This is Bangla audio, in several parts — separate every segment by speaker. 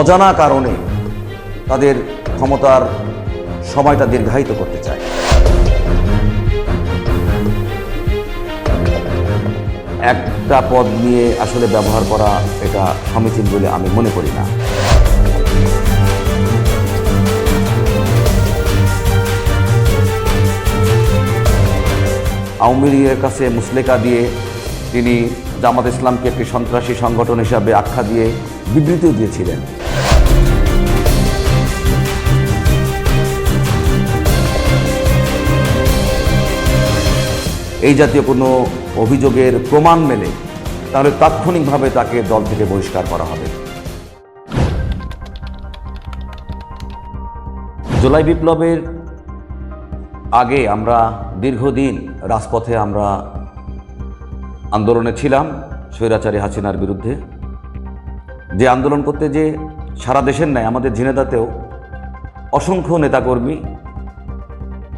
Speaker 1: অজানা কারণে তাদের ক্ষমতার সময়টা দীর্ঘায়িত করতে চায়। একটা পদ নিয়ে আসলে ব্যবহার করা এটা সমীচীন বলে আমি মনে করি না। আওয়ামী লীগের কাছে মুসলেকা দিয়ে তিনি জামাত ইসলামকে একটি সন্ত্রাসী সংগঠন হিসাবে আখ্যা দিয়ে বিবৃতিও দিয়েছিলেন। এই জাতীয় কোনো অভিযোগের প্রমাণ মেলে, তাহলে তাৎক্ষণিকভাবে তাকে দল থেকে বহিষ্কার করা হবে। জুলাই বিপ্লবের আগে আমরা দীর্ঘদিন রাজপথে আমরা আন্দোলনে ছিলাম, স্বৈরাচারী হাসিনার বিরুদ্ধে। যে আন্দোলন করতে যে সারা দেশের ন্যায়, আমাদের ঝিনেদাতেও অসংখ্য নেতাকর্মী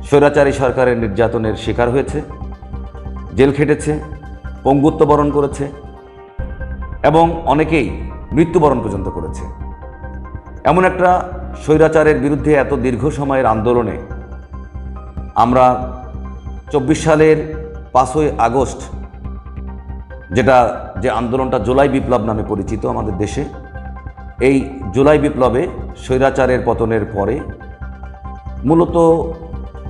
Speaker 1: স্বৈরাচারী সরকারের নির্যাতনের শিকার হয়েছে। জেল খেটেছে, পঙ্গুত্ব বরণ করেছে এবং অনেকেই মৃত্যুবরণ পর্যন্ত করেছে। এমন একটা স্বৈরাচারের বিরুদ্ধে এত দীর্ঘ সময়ের আন্দোলনে আমরা চব্বিশ সালের পাঁচই আগস্ট, যেটা যে আন্দোলনটা জুলাই বিপ্লব নামে পরিচিত আমাদের দেশে, এই জুলাই বিপ্লবে স্বৈরাচারের পতনের পরে মূলত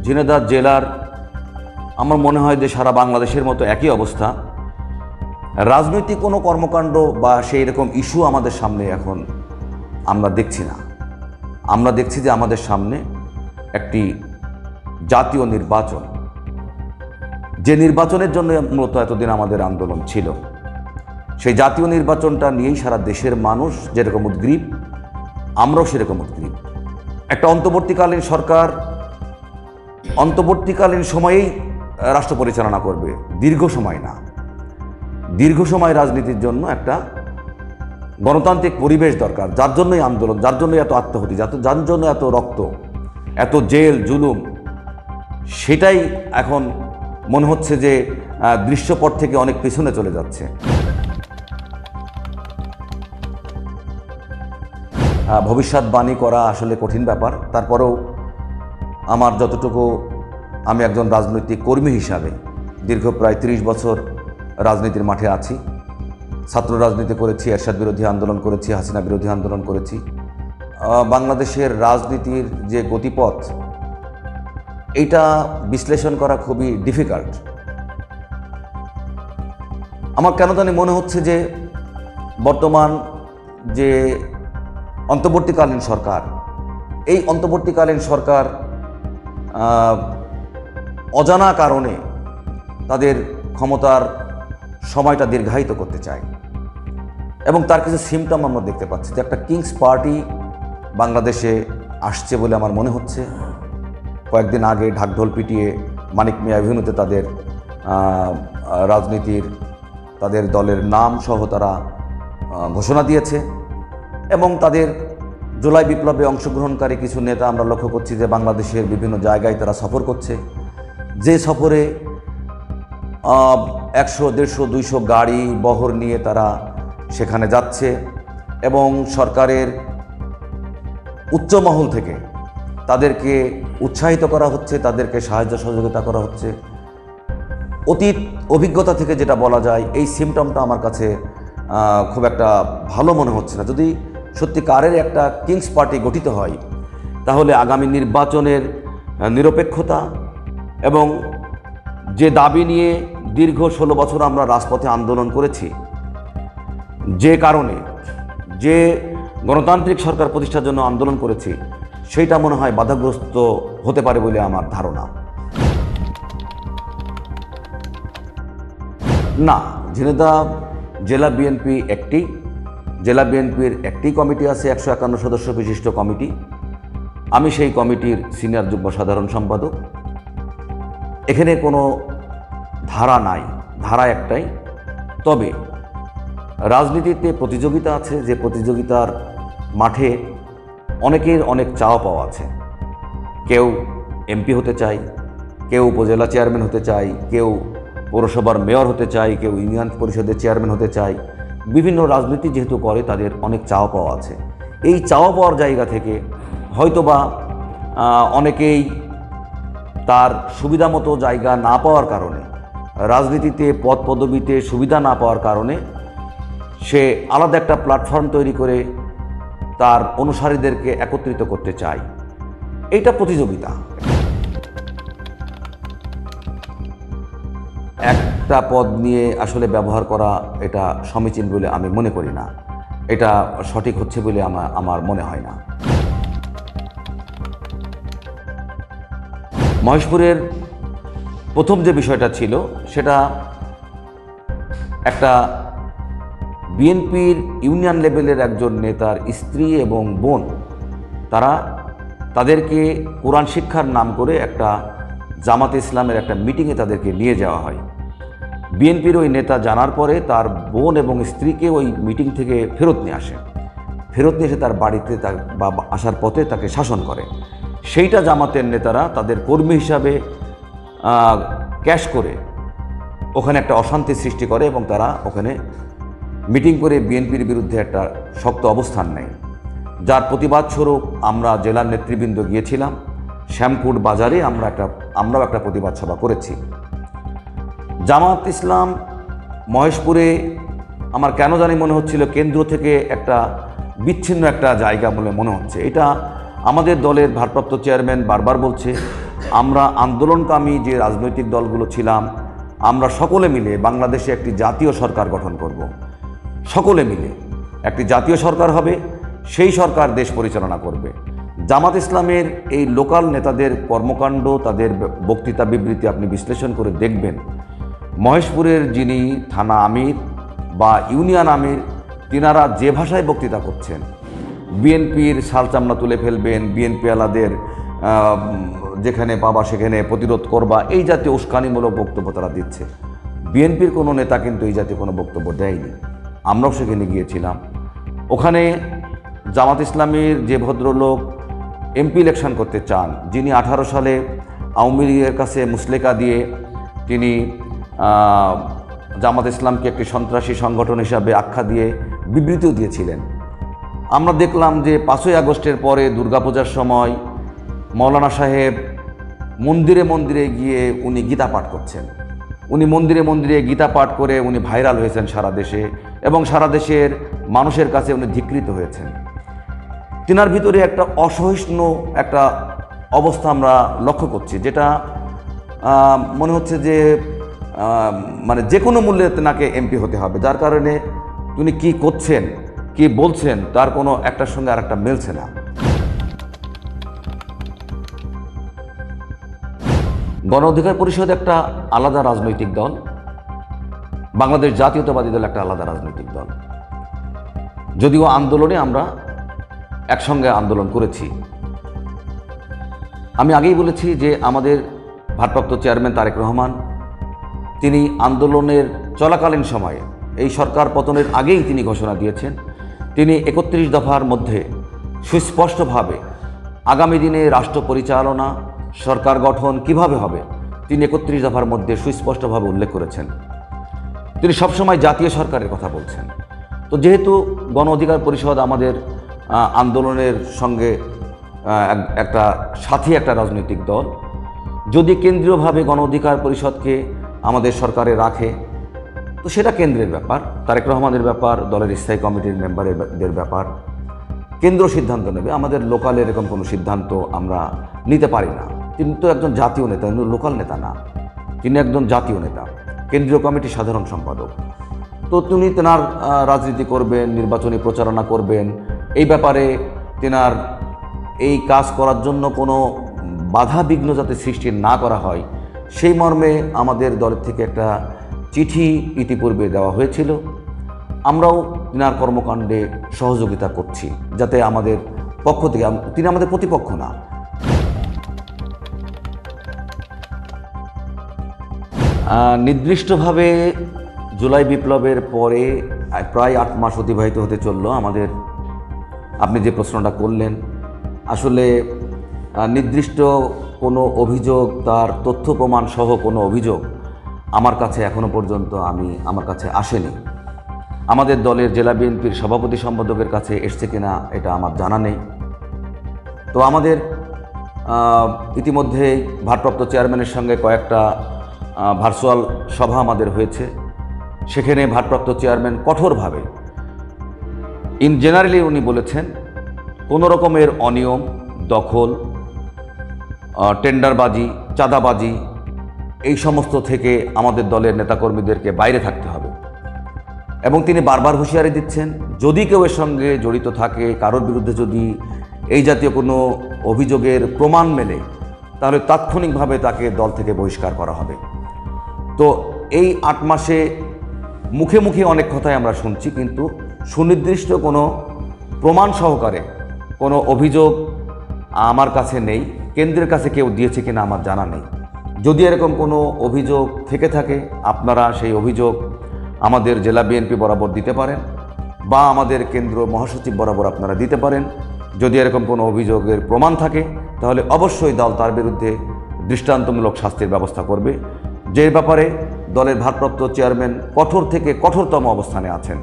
Speaker 1: ঝিনেদার জেলার আমার মনে হয় যে সারা বাংলাদেশের মতো একই অবস্থা। রাজনৈতিক কোনো কর্মকাণ্ড বা সেই রকম ইস্যু আমাদের সামনে এখন আমরা দেখছি না। আমরা দেখছি যে আমাদের সামনে একটি জাতীয় নির্বাচন। যে নির্বাচনের জন্য মূলত এতদিন আমাদের আন্দোলন ছিল। সেই জাতীয় নির্বাচনটা নিয়েই সারা দেশের মানুষ যেরকম উদ্গ্রীব, আমরাও সেরকম উদ্গ্রীব। একটা অন্তর্বর্তীকালীন সরকার অন্তর্বর্তীকালীন সময়েই রাষ্ট্র পরিচালনা করবে। দীর্ঘ সময় না। দীর্ঘ সময় রাজনীতির জন্য একটা গণতান্ত্রিক পরিবেশ দরকার। যার জন্যই আন্দোলন, যার জন্যই এত আত্মহতি যার যার জন্য এত রক্ত, এত জেল, জুলুম, সেটাই এখন মনে হচ্ছে যে দৃশ্যপট থেকে অনেক পিছনে চলে যাচ্ছে। ভবিষ্যৎবাণী করা আসলে কঠিন ব্যাপার। তারপরেও আমার যতটুকু আমি একজন রাজনৈতিক কর্মী হিসাবে দীর্ঘ প্রায় তিরিশ বছর রাজনীতির মাঠে আছি। ছাত্র রাজনীতি করেছি, এরশাদ বিরোধী আন্দোলন করেছি, হাসিনা বিরোধী আন্দোলন করেছি। বাংলাদেশের রাজনীতির যে গতিপথ, এইটা বিশ্লেষণ করা খুবই ডিফিকাল্ট আমার কেন জানি মনে হচ্ছে যে বর্তমান যে অন্তর্বর্তীকালীন সরকার, এই অন্তর্বর্তীকালীন সরকার অজানা কারণে তাদের ক্ষমতার সময়টা দীর্ঘায়িত করতে চায়। এবং তার কিছু সিমটম আমরা দেখতে পাচ্ছি যে একটা কিংস পার্টি বাংলাদেশে আসছে বলে আমার মনে হচ্ছে। কয়েকদিন আগে ঢাকঢোল পিটিয়ে মানিক মিয়া অভিনীতে তাদের রাজনীতির, তাদের দলের নাম সহ তারা ঘোষণা দিয়েছে। এবং তাদের জুলাই বিপ্লবে অংশগ্রহণকারী কিছু নেতা আমরা লক্ষ্য করছি যে বাংলাদেশের বিভিন্ন জায়গায় তারা সফর করছে। যে সফরে একশো, দেড়শো, দুইশো গাড়ি বহর নিয়ে তারা সেখানে যাচ্ছে এবং সরকারের উচ্চ মহল থেকে তাদেরকে উৎসাহিত করা হচ্ছে, তাদেরকে সাহায্য সহযোগিতা করা হচ্ছে। অতীত অভিজ্ঞতা থেকে যেটা বলা যায়, এই সিমটমটা আমার কাছে খুব একটা ভালো মনে হচ্ছে না। যদি সত্যিকারের একটা কিংস পার্টি গঠিত হয়, তাহলে আগামী নির্বাচনের নিরপেক্ষতা এবং যে দাবি নিয়ে দীর্ঘ ষোলো বছর আমরা রাজপথে আন্দোলন করেছি, যে কারণে যে গণতান্ত্রিক সরকার প্রতিষ্ঠার জন্য আন্দোলন করেছি, সেইটা মনে হয় বাধাগ্রস্ত হতে পারে বলে আমার ধারণা। না ঝিনেদা জেলা বিএনপি একটি, জেলা বিএনপির একটি কমিটি আছে, একশো একান্ন সদস্য বিশিষ্ট কমিটি। আমি সেই কমিটির সিনিয়র যুগ্ম সাধারণ সম্পাদক। এখানে কোনো ধারা নাই, ধারা একটাই। তবে রাজনীতিতে প্রতিযোগিতা আছে, যে প্রতিযোগিতার মাঠে অনেকের অনেক চাওয়া পাওয়া আছে। কেউ এমপি হতে চায়, কেউ উপজেলা চেয়ারম্যান হতে চায়, কেউ পৌরসভার মেয়র হতে চায়, কেউ ইউনিয়ন পরিষদের চেয়ারম্যান হতে চায়। বিভিন্ন রাজনীতি যেহেতু করে, তাদের অনেক চাওয়া পাওয়া আছে। এই চাওয়া পাওয়ার জায়গা থেকে হয়তোবা অনেকেই তার সুবিধা মতো জায়গা না পাওয়ার কারণে, রাজনীতিতে পদ পদবিতে সুবিধা না পাওয়ার কারণে সে আলাদা একটা প্ল্যাটফর্ম তৈরি করে তার অনুসারীদেরকে একত্রিত করতে চায়। এটা প্রতিযোগিতা। একটা পদ নিয়ে আসলে ব্যবহার করা এটা সমীচীন বলে আমি মনে করি না। এটা সঠিক হচ্ছে বলে আমার আমার মনে হয় না। মহেশপুরের প্রথম যে বিষয়টা ছিল, সেটা একটা বিএনপির ইউনিয়ন লেভেলের একজন নেতার স্ত্রী এবং বোন, তারা তাদেরকে কোরআন শিক্ষার নাম করে একটা জামাতে ইসলামের একটা মিটিংয়ে তাদেরকে নিয়ে যাওয়া হয়। বিএনপির ওই নেতা জানার পরে তার বোন এবং স্ত্রীকে ওই মিটিং থেকে ফেরত নিয়ে আসে। ফেরত নিয়ে এসে তার বাড়িতে তার বা আসার পথে তাকে শাসন করে। সেইটা জামাতের নেতারা তাদের কর্মী হিসাবে ক্যাশ করে ওখানে একটা অশান্তি সৃষ্টি করে এবং তারা ওখানে মিটিং করে বিএনপির বিরুদ্ধে একটা শক্ত অবস্থান নেয়। যার প্রতিবাদ স্বরূপ আমরা জেলার নেতৃবৃন্দ গিয়েছিলাম। শ্যামকুট বাজারে আমরা একটা, আমরাও একটা প্রতিবাদ সভা করেছি। জামাত ইসলাম মহেশপুরে আমার কেন জানি মনে হচ্ছিল কেন্দ্র থেকে একটা বিচ্ছিন্ন একটা জায়গা বলে মনে হচ্ছে। এটা আমাদের দলের ভারপ্রাপ্ত চেয়ারম্যান বারবার বলছে, আমরা আন্দোলনকামী যে রাজনৈতিক দলগুলো ছিলাম, আমরা সকলে মিলে বাংলাদেশে একটি জাতীয় সরকার গঠন করব। সকলে মিলে। একটি জাতীয় সরকার হবে, সেই সরকার দেশ পরিচালনা করবে। জামাত ইসলামের এই লোকাল নেতাদের কর্মকাণ্ড, তাদের বক্তৃতা বিবৃতি আপনি বিশ্লেষণ করে দেখবেন। মহেশপুরের যিনি থানা আমির বা ইউনিয়ন আমির, তিনারা যে ভাষায় বক্তৃতা করছেন বিএনপির সাল চামড়া তুলে ফেলবেন, বিএনপি আলাদের যেখানে পাবা সেখানে প্রতিরোধ করবা, এই জাতীয় উস্কানিমূলক বক্তব্য তারা দিচ্ছে। বিএনপির কোনো নেতা কিন্তু এই জাতীয় কোনো বক্তব্য দেয়নি। আমরাও সেখানে গিয়েছিলাম। ওখানে জামাত ইসলামীর যে ভদ্রলোক এমপি ইলেকশন করতে চান, যিনি আঠারো সালে আওয়ামী লীগের কাছে মুসলেকা দিয়ে তিনি জামাত ইসলামকে একটি সন্ত্রাসী সংগঠন হিসাবে আখ্যা দিয়ে বিবৃতিও দিয়েছিলেন। আমরা দেখলাম যে পাঁচই আগস্টের পরে দুর্গাপূজার সময় মৌলানা সাহেব মন্দিরে মন্দিরে গিয়ে উনি গীতা পাঠ করছেন। উনি মন্দিরে মন্দিরে গীতা পাঠ করে উনি ভাইরাল হয়েছেন সারা দেশে এবং সারা দেশের মানুষের কাছে উনি ধিকৃত হয়েছেন। তিনার ভিতরে একটা অসহিষ্ণু একটা অবস্থা আমরা লক্ষ্য করছি, যেটা মনে হচ্ছে যে মানে যে কোনো মূল্যে তেনাকে এমপি হতে হবে। যার কারণে তিনি কি করছেন কি বলছেন, তার কোনো একটার সঙ্গে আর একটা মিলছে না। গণ অধিকার পরিষদ একটা আলাদা রাজনৈতিক দল, বাংলাদেশ জাতীয়তাবাদী দল একটা আলাদা রাজনৈতিক দল। যদিও আন্দোলনে আমরা একসঙ্গে আন্দোলন করেছি। আমি আগেই বলেছি যে আমাদের ভারপ্রাপ্ত চেয়ারম্যান তারেক রহমান, তিনি আন্দোলনের চলাকালীন সময়ে, এই সরকার পতনের আগেই তিনি ঘোষণা দিয়েছেন তিনি একত্রিশ দফার মধ্যে সুস্পষ্টভাবে আগামী দিনে রাষ্ট্র পরিচালনা, সরকার গঠন কীভাবে হবে, তিনি একত্রিশ দফার মধ্যে সুস্পষ্টভাবে উল্লেখ করেছেন। তিনি সবসময় জাতীয় সরকারের কথা বলছেন। তো যেহেতু গণ অধিকার পরিষদ আমাদের আন্দোলনের সঙ্গে এক- একটা সাথী, একটা রাজনৈতিক দল, যদি কেন্দ্রীয়ভাবে গণ অধিকার পরিষদকে আমাদের সরকারে রাখে তো সেটা কেন্দ্রের ব্যাপার, তারেক রহমানের ব্যাপার, দলের স্থায়ী কমিটির মেম্বারদের ব্যাপার। কেন্দ্র সিদ্ধান্ত নেবে, আমাদের লোকাল এরকম কোনো সিদ্ধান্ত আমরা নিতে পারি না। তিনি তো একজন জাতীয় নেতা কিন্তু লোকাল নেতা না। তিনি একজন জাতীয় নেতা, কেন্দ্রীয় কমিটির সাধারণ সম্পাদক। তো তিনি তেনার রাজনীতি করবেন, নির্বাচনী প্রচারণা করবেন, এই ব্যাপারে তেনার এই কাজ করার জন্য কোনো বাধা বিঘ্ন যাতে সৃষ্টি না করা হয়, সেই মর্মে আমাদের দলের থেকে একটা চিঠি ইতিপূর্বে দেওয়া হয়েছিল। আমরাও তিনার কর্মকাণ্ডে সহযোগিতা করছি, যাতে আমাদের পক্ষ থেকে তিনি আমাদের প্রতিপক্ষ না। নির্দিষ্টভাবে জুলাই বিপ্লবের পরে প্রায় আট মাস অতিবাহিত হতে চলল আমাদের। আপনি যে প্রশ্নটা করলেন, আসলে নির্দিষ্ট কোনো অভিযোগ, তার তথ্য প্রমাণ সহ কোনো অভিযোগ আমার কাছে এখনও পর্যন্ত আমি, আমার কাছে আসেনি। আমাদের দলের জেলা বিএনপির সভাপতি সম্পাদকের কাছে এসছে কিনা, এটা আমার জানা নেই। তো আমাদের ইতিমধ্যে ভারপ্রাপ্ত চেয়ারম্যানের সঙ্গে কয়েকটা ভার্চুয়াল সভা আমাদের হয়েছে। সেখানে ভারপ্রাপ্ত চেয়ারম্যান কঠোরভাবে ইন জেনারেলি উনি বলেছেন, কোনো রকমের অনিয়ম, দখল টেন্ডারবাজি চাঁদাবাজি এই সমস্ত থেকে আমাদের দলের নেতাকর্মীদেরকে বাইরে থাকতে হবে। এবং তিনি বারবার হুঁশিয়ারি দিচ্ছেন, যদি কেউ এর সঙ্গে জড়িত থাকে, কারোর বিরুদ্ধে যদি এই জাতীয় কোনো অভিযোগের প্রমাণ মেলে, তাহলে তাৎক্ষণিকভাবে তাকে দল থেকে বহিষ্কার করা হবে। তো এই আট মাসে মুখে মুখে অনেক কথাই আমরা শুনছি, কিন্তু সুনির্দিষ্ট কোনো প্রমাণ সহকারে কোনো অভিযোগ আমার কাছে নেই, কেন্দ্রের কাছে কেউ দিয়েছে কিনা আমার জানা নেই। যদি এরকম কোনো অভিযোগ থেকে থাকে, আপনারা সেই অভিযোগ আমাদের জেলা বিএনপি বরাবর দিতে পারেন বা আমাদের কেন্দ্র মহাসচিব বরাবর আপনারা দিতে পারেন। যদি এরকম কোনো অভিযোগের প্রমাণ থাকে, তাহলে অবশ্যই দল তার বিরুদ্ধে দৃষ্টান্তমূলক শাস্তির ব্যবস্থা করবে। যে ব্যাপারে দলের ভারপ্রাপ্ত চেয়ারম্যান কঠোর থেকে কঠোরতম অবস্থানে আছেন।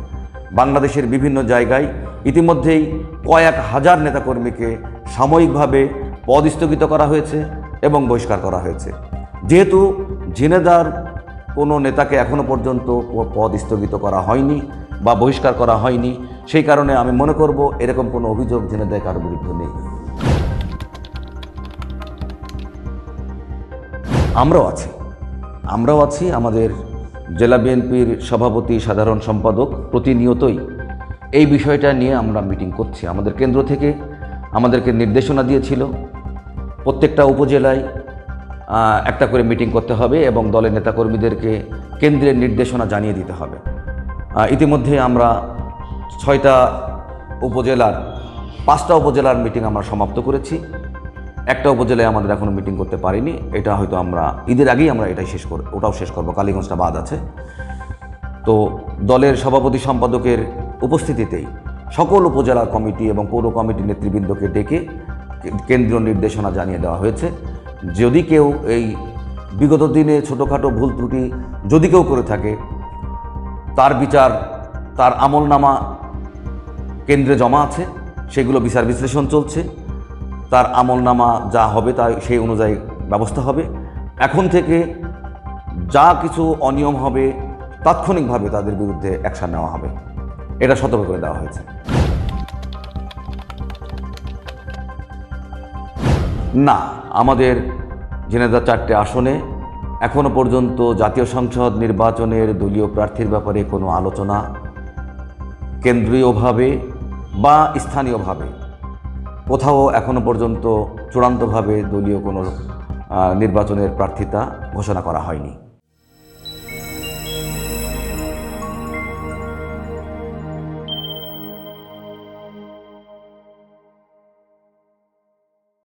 Speaker 1: বাংলাদেশের বিভিন্ন জায়গায় ইতিমধ্যেই কয়েক হাজার নেতাকর্মীকে সাময়িকভাবে পদ স্থগিত করা হয়েছে এবং বহিষ্কার করা হয়েছে। যেহেতু ঝিনেদার কোনো নেতাকে এখনও পর্যন্ত পদ স্থগিত করা হয়নি বা বহিষ্কার করা হয়নি, সেই কারণে আমি মনে করব এরকম কোনো অভিযোগ ঝিনেদায় কারোর বিরুদ্ধে নেই। আমরাও আছি। আমরাও আছি, আমাদের জেলা বিএনপির সভাপতি, সাধারণ সম্পাদক প্রতিনিয়তই এই বিষয়টা নিয়ে আমরা মিটিং করছি। আমাদের কেন্দ্র থেকে আমাদেরকে নির্দেশনা দিয়েছিল। প্রত্যেকটা উপজেলায় একটা করে মিটিং করতে হবে এবং দলের নেতাকর্মীদেরকে কেন্দ্রের নির্দেশনা জানিয়ে দিতে হবে। ইতিমধ্যে আমরা ছয়টা উপজেলার, পাঁচটা উপজেলার মিটিং আমরা সমাপ্ত করেছি। একটা উপজেলায় আমাদের এখনও মিটিং করতে পারিনি। এটা হয়তো আমরা, ঈদের আগেই আমরা এটাই শেষ করব ওটাও শেষ করব, কালীগঞ্জটা বাদ আছে। তো দলের সভাপতি সম্পাদকের উপস্থিতিতেই সকল উপজেলা কমিটি এবং পৌর কমিটি নেতৃবৃন্দকে ডেকে কেন্দ্রীয় নির্দেশনা জানিয়ে দেওয়া হয়েছে। যদি কেউ এই বিগত দিনে ছোটোখাটো ভুল ত্রুটি যদি কেউ করে থাকে, তার বিচার, তার আমলনামা কেন্দ্রে জমা আছে, সেগুলো বিচার বিশ্লেষণ চলছে, তার আমলনামা যা হবে তা সেই অনুযায়ী ব্যবস্থা হবে। এখন থেকে যা কিছু অনিয়ম হবে, তাৎক্ষণিকভাবে তাদের বিরুদ্ধে অ্যাকশন নেওয়া হবে। এটা সতর্ক করে দেওয়া হয়েছে। না, আমাদের জেনেদা চারটে আসনে, এখনও পর্যন্ত জাতীয় সংসদ নির্বাচনের দলীয় প্রার্থীর ব্যাপারে কোনো আলোচনা কেন্দ্রীয়ভাবে বা স্থানীয়ভাবে, কোথাও এখনও পর্যন্ত চূড়ান্তভাবে দলীয় কোনো নির্বাচনের প্রার্থিতা ঘোষণা করা হয়নি।